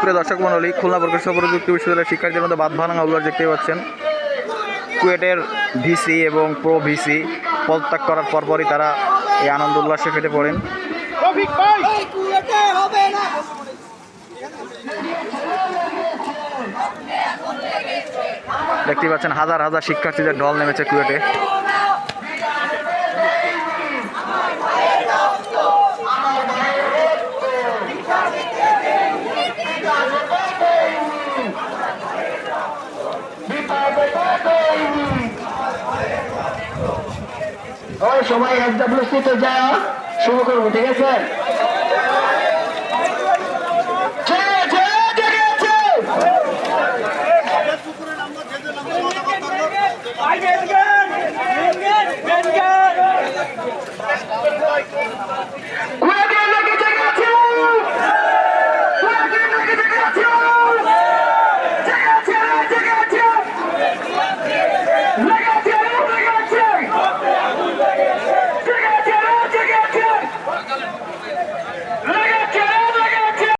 সুপ্রিয় দর্শক মণ্ডলী খুলনা প্রকৌশল প্রযুক্তি বিশ্ববিদ্যালয়ের শিক্ষার্থীদের মধ্যে বাদ ভাঙা উল্লাস দেখতে পাচ্ছেন। কুয়েটের ভিসি এবং প্রো ভিসি পদত্যাগ করার পরপরই তারা এই আনন্দ উল্লাসে ফেটে পড়েন। দেখতে পাচ্ছেন হাজার হাজার শিক্ষার্থীদের ঢল নেমেছে কুয়েটে। সবাই এসডব্লিউসি তে যা শুরু করব ঠিক আছে।